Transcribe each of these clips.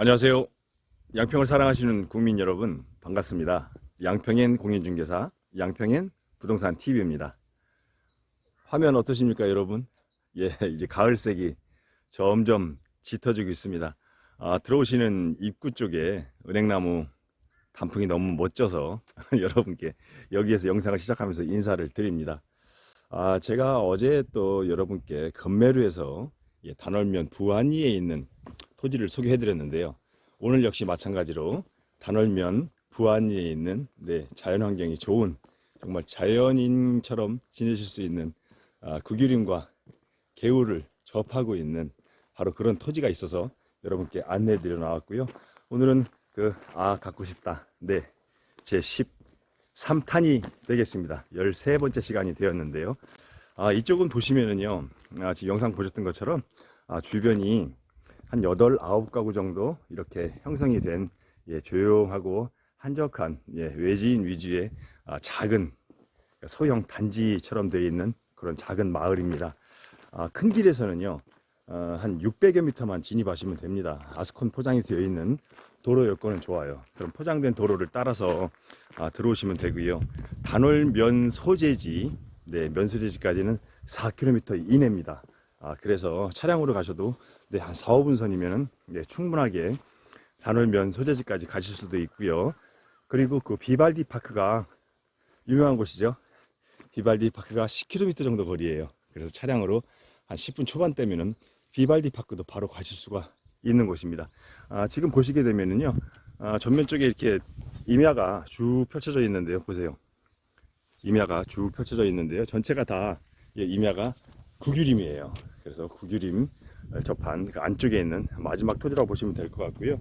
안녕하세요. 양평을 사랑하시는 국민 여러분 반갑습니다. 양평엔 공인중개사 양평엔 부동산 TV입니다. 화면 어떠십니까, 여러분? 예, 이제 가을색이 점점 짙어지고 있습니다. 아, 들어오시는 입구 쪽에 은행나무 단풍이 너무 멋져서 여러분께 여기에서 영상을 시작하면서 인사를 드립니다. 아, 제가 어제 또 여러분께 건매루에서 예, 단월면 부안리에 있는 토지를 소개해 드렸는데요. 오늘 역시 마찬가지로 단월면 부안리에 있는 네, 자연환경이 좋은 정말 자연인처럼 지내실 수 있는 아, 구규림과 개울을 접하고 있는 바로 그런 토지가 있어서 여러분께 안내해 드려 나왔고요. 오늘은 그 아 갖고 싶다. 네. 제 13탄이 되겠습니다. 13번째 시간이 되었는데요. 아, 이쪽은 보시면은요. 아, 지금 영상 보셨던 것처럼 아, 주변이 한 8, 9가구 정도 이렇게 형성이 된 예, 조용하고 한적한 예, 외지인 위주의 아, 작은 소형 단지처럼 되어 있는 그런 작은 마을입니다. 아, 큰 길에서는요, 어, 한 600여 미터만 진입하시면 됩니다. 아스콘 포장이 되어 있는 도로 여건은 좋아요. 그럼 포장된 도로를 따라서 아, 들어오시면 되고요. 단월면 소재지, 네, 면 소재지까지는 4km 이내입니다. 아, 그래서 차량으로 가셔도 네, 한 4, 5분 선이면 네, 충분하게 단월면 소재지까지 가실 수도 있고요. 그리고 그 비발디 파크가 유명한 곳이죠. 비발디 파크가 10km 정도 거리예요. 그래서 차량으로 한 10분 초반대면은 비발디 파크도 바로 가실 수가 있는 곳입니다. 아, 지금 보시게 되면은요, 아, 전면 쪽에 이렇게 임야가 쭉 펼쳐져 있는데요. 보세요. 임야가 쭉 펼쳐져 있는데요. 전체가 다 예, 임야가 구규림이에요. 그래서 구규림 접한 그 안쪽에 있는 마지막 토지라고 보시면 될 것 같고요.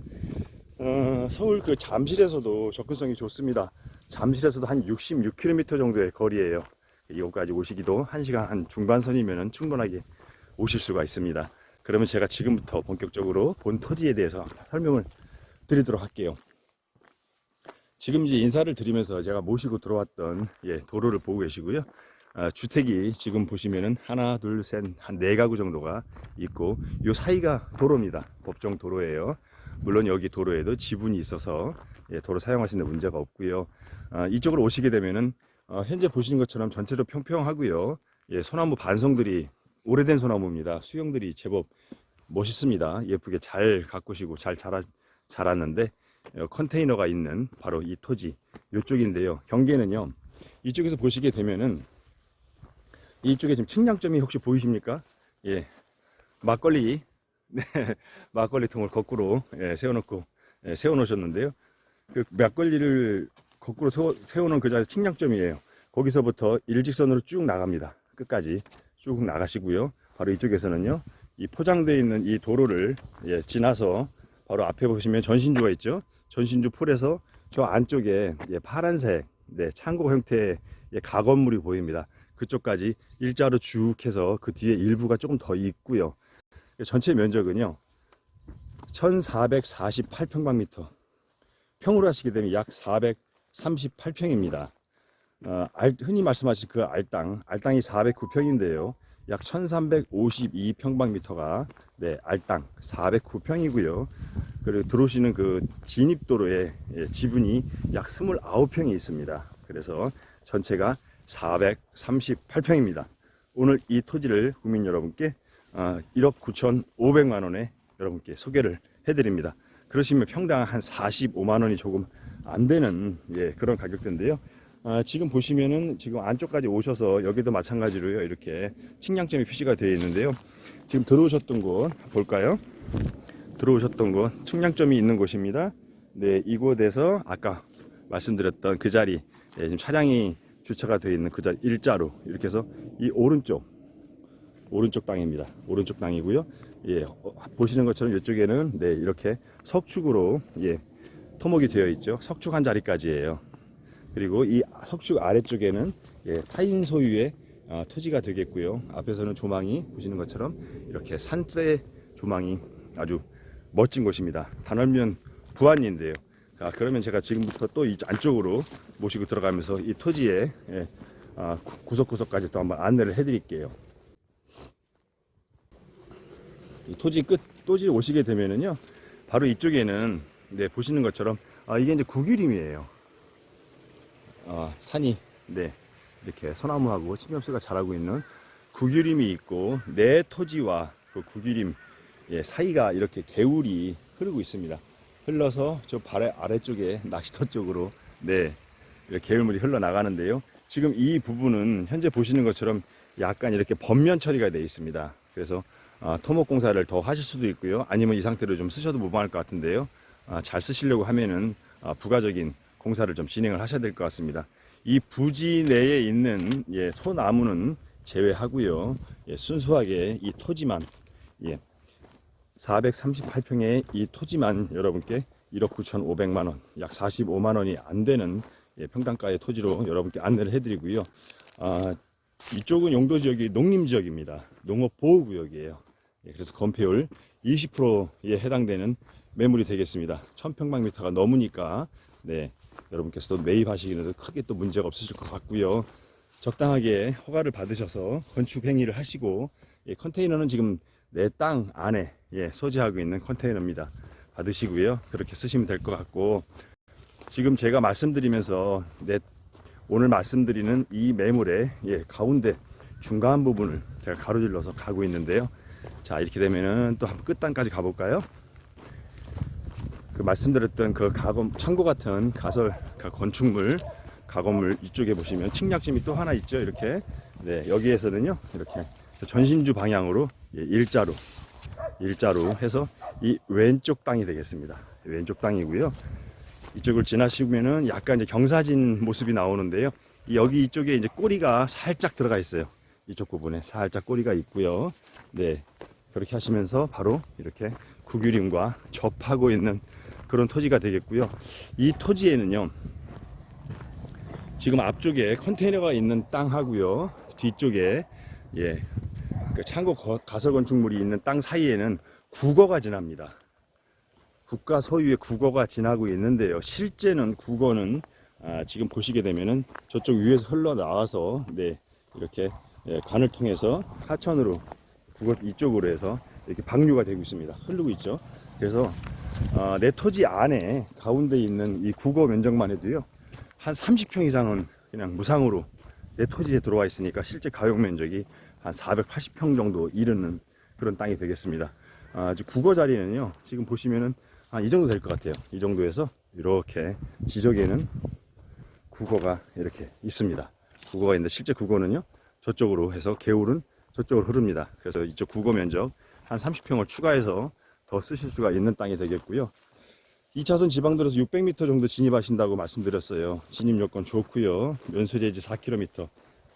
어, 서울 그 잠실에서도 접근성이 좋습니다. 잠실에서도 한 66km 정도의 거리예요. 이곳까지 오시기도 1시간 한 중반선이면 충분하게 오실 수가 있습니다. 그러면 제가 지금부터 본격적으로 본 토지에 대해서 설명을 드리도록 할게요. 지금 이제 인사를 드리면서 제가 모시고 들어왔던 예, 도로를 보고 계시고요. 아, 주택이 지금 보시면은 하나, 둘, 셋, 한 네 가구 정도가 있고 요 사이가 도로입니다. 법정 도로예요. 물론 여기 도로에도 지분이 있어서 예, 도로 사용하시는 데 문제가 없고요. 아, 이쪽으로 오시게 되면은 어, 현재 보시는 것처럼 전체로 평평하고요. 예, 소나무 반성들이 오래된 소나무입니다. 수영들이 제법 멋있습니다. 예쁘게 잘 가꾸시고 잘 자라, 자랐는데 어, 컨테이너가 있는 바로 이 토지 이쪽인데요. 경계는요. 이쪽에서 보시게 되면은 이쪽에 지금 측량점이 혹시 보이십니까? 예, 막걸리 네, 막걸리 통을 거꾸로 예, 세워놓고 예, 세워놓으셨는데요. 그 막걸리를 거꾸로 세워, 세워 놓은 그 자리 측량점이에요. 거기서부터 일직선으로 쭉 나갑니다. 끝까지 쭉 나가시고요. 바로 이쪽에서는요, 이 포장되어 있는 이 도로를 예, 지나서 바로 앞에 보시면 전신주가 있죠. 전신주 폴에서 저 안쪽에 예, 파란색 네, 창고 형태의 예, 가건물이 보입니다. 그쪽까지 일자로 쭉 해서 그 뒤에 일부가 조금 더 있고요. 전체 면적은요, 1448평방미터. 평으로 하시게 되면 약 438평입니다. 어, 알, 흔히 말씀하신 그 알땅, 알땅이 409평인데요. 약 1352평방미터가 네, 알땅 409평이고요. 그리고 들어오시는 그 진입도로에 예, 지분이 약 29평이 있습니다. 그래서 전체가 438평입니다. 오늘 이 토지를 국민 여러분께 어, 1억 9,500만 원에 여러분께 소개를 해드립니다. 그러시면 평당 한 45만 원이 조금 안 되는 예, 그런 가격대인데요. 아, 지금 보시면은 지금 안쪽까지 오셔서 여기도 마찬가지로요 이렇게 측량점이 표시가 되어 있는데요. 지금 들어오셨던 곳 볼까요? 들어오셨던 곳 측량점이 있는 곳입니다. 네, 이곳에서 아까 말씀드렸던 그 자리 예, 지금 차량이 주차가 되어 있는 그 자리 일자로 이렇게 해서 이 오른쪽 오른쪽 땅입니다. 오른쪽 땅이고요. 예, 어, 보시는 것처럼 이쪽에는 네, 이렇게 석축으로 예, 토목이 되어 있죠. 석축 한 자리까지예요. 그리고 이 석축 아래쪽에는 예, 타인 소유의 어, 토지가 되겠고요. 앞에서는 조망이 보시는 것처럼 이렇게 산재 조망이 아주 멋진 곳입니다. 단월면 부안리인데요. 자, 그러면 제가 지금부터 또 이 안쪽으로 모시고 들어가면서 이 토지의 예, 아, 구- 구석구석까지 또 한번 안내를 해드릴게요. 이 토지 끝, 토지 오시게 되면은요, 바로 이쪽에는 네 보시는 것처럼 아 이게 이제 구규림이에요. 아 산이 네 이렇게 소나무하고 침엽수가 자라고 있는 구규림이 있고 내 토지와 그 구규림 예, 사이가 이렇게 개울이 흐르고 있습니다. 흘러서 저 발의 아래쪽에 낚시터 쪽으로 네 개울물이 흘러 나가는데요. 지금 이 부분은 현재 보시는 것처럼 약간 이렇게 번면 처리가 되어 있습니다. 그래서 아, 토목 공사를 더 하실 수도 있고요. 아니면 이 상태로 좀 쓰셔도 무방할 것 같은데요. 아, 잘 쓰시려고 하면은 아, 부가적인 공사를 좀 진행을 하셔야 될 것 같습니다. 이 부지 내에 있는 예, 소나무는 제외하고요. 예, 순수하게 이 토지만 예, 438평의 이 토지만 여러분께 1억 9,500만 원, 약 45만 원이 안 되는 예, 평당가의 토지로 여러분께 안내를 해드리고요. 아, 이쪽은 용도 지역이 농림 지역입니다. 농업 보호 구역이에요. 예, 그래서 건폐율 20%에 해당되는 매물이 되겠습니다. 1000평방미터가 넘으니까 네, 여러분께서도 매입하시기에도 크게 또 문제가 없으실 것 같고요. 적당하게 허가를 받으셔서 건축 행위를 하시고 예, 컨테이너는 지금 내 땅 안에 예, 소지하고 있는 컨테이너입니다. 받으시고요. 그렇게 쓰시면 될 것 같고 지금 제가 말씀드리면서 내 오늘 말씀드리는 이 매물의 예, 가운데 중간 부분을 제가 가로질러서 가고 있는데요. 자 이렇게 되면은 또 한번 끝단까지 가볼까요? 그 말씀드렸던 그 가건 창고 같은 가설 가- 건축물 가건물 이쪽에 보시면 측량점이 또 하나 있죠 이렇게 네 여기에서는요 이렇게 전신주 방향으로 예, 일자로 일자로 해서 이 왼쪽 땅이 되겠습니다 왼쪽 땅이고요 이쪽을 지나시면은 약간 이제 경사진 모습이 나오는데요 이 여기 이쪽에 이제 꼬리가 살짝 들어가 있어요 이쪽 부분에 살짝 꼬리가 있고요 네 그렇게 하시면서 바로 이렇게 구규림과 접하고 있는 그런 토지가 되겠고요. 이 토지에는요. 지금 앞쪽에 컨테이너가 있는 땅하고요. 뒤쪽에 예. 그 창고 거- 가설 건축물이 있는 땅 사이에는 국어가 지납니다. 국가 소유의 국어가 지나고 있는데요. 실제는 국어는 아, 지금 보시게 되면은 저쪽 위에서 흘러 나와서 네 이렇게 예, 관을 통해서 하천으로 국어 이쪽으로 해서 이렇게 방류가 되고 있습니다. 흐르고 있죠. 그래서 아, 내 토지 안에 가운데 있는 이 국어 면적만 해도요 한 30평 이상은 그냥 무상으로 내 토지에 들어와 있으니까 실제 가용 면적이 한 480평 정도 이르는 그런 땅이 되겠습니다. 아, 지 국어 자리는요 지금 보시면은 한 이 정도 될 것 같아요. 이 정도에서 이렇게 지적에는 국어가 이렇게 있습니다. 국어가 있는데 실제 국어는요 저쪽으로 해서 개울은 저쪽으로 흐릅니다. 그래서 이쪽 국어 면적 한 30평을 추가해서 더 쓰실 수가 있는 땅이 되겠고요. 2차선 지방도로에서 600m 정도 진입하신다고 말씀드렸어요. 진입 여건 좋고요. 면수대지 4km,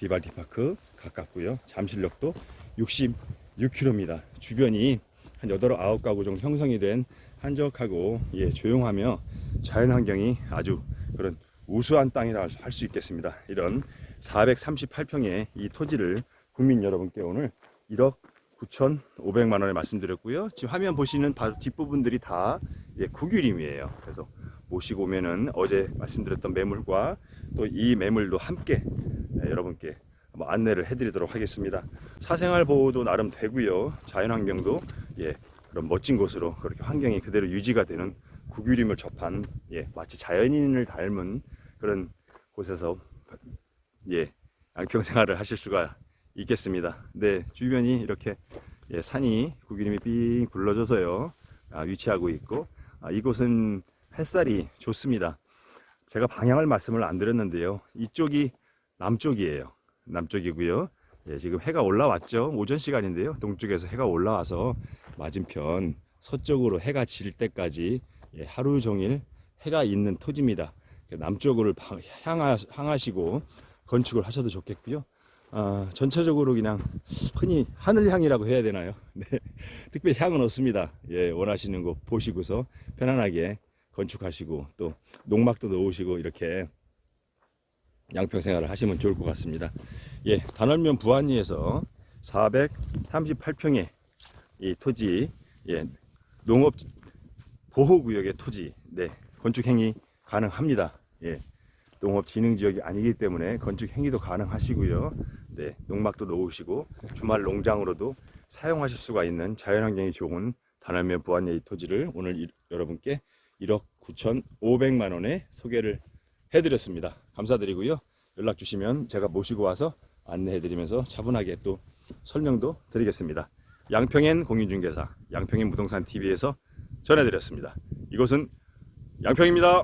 비발디 파크 가깝고요. 잠실역도 66km입니다. 주변이 한 8, 9가구 정도 형성이 된 한적하고 예, 조용하며 자연 환경이 아주 그런 우수한 땅이라 할 수 있겠습니다. 이런 438평의 이 토지를 국민 여러분께 오늘 1억 9,500만 원에 말씀드렸고요. 지금 화면 보시는 바로 뒷부분들이 다 예, 국유림이에요. 그래서 모시고 오면은 어제 말씀드렸던 매물과 또 이 매물도 함께 예, 여러분께 뭐 안내를 해드리도록 하겠습니다. 사생활 보호도 나름 되고요. 자연환경도 예, 그런 멋진 곳으로 그렇게 환경이 그대로 유지가 되는 국유림을 접한 예, 마치 자연인을 닮은 그런 곳에서 예, 양평 생활을 하실 수가 있겠습니다. 네, 주변이 이렇게 예, 산이 구기림이 삥 굴러져서요 아, 위치하고 있고 아, 이곳은 햇살이 좋습니다. 제가 방향을 말씀을 안 드렸는데요. 이쪽이 남쪽이에요. 남쪽이고요. 예, 지금 해가 올라왔죠. 오전 시간인데요. 동쪽에서 해가 올라와서 맞은편 서쪽으로 해가 질 때까지 예, 하루 종일 해가 있는 토지입니다. 남쪽으로 방- 향하, 향하시고 건축을 하셔도 좋겠고요. 아, 전체적으로 그냥 흔히 하늘향이라고 해야 되나요? 네. 특별히 향은 없습니다. 예, 원하시는 곳 보시고서 편안하게 건축하시고 또 농막도 넣으시고 이렇게 양평 생활을 하시면 좋을 것 같습니다. 예, 단월면 부안리에서 438평의 이 토지, 예, 농업 보호구역의 토지, 네, 건축 행위 가능합니다. 예, 농업 진흥 지역이 아니기 때문에 건축 행위도 가능하시고요. 네, 농막도 놓으시고 주말 농장으로도 사용하실 수가 있는 자연환경이 좋은 단월면 부안예 이 토지를 오늘 이- 여러분께 1억 9,500만 원에 소개를 해드렸습니다. 감사드리고요. 연락 주시면 제가 모시고 와서 안내해드리면서 차분하게 또 설명도 드리겠습니다. 양평엔 공인중개사, 양평엔 부동산 TV에서 전해드렸습니다. 이곳은 양평입니다.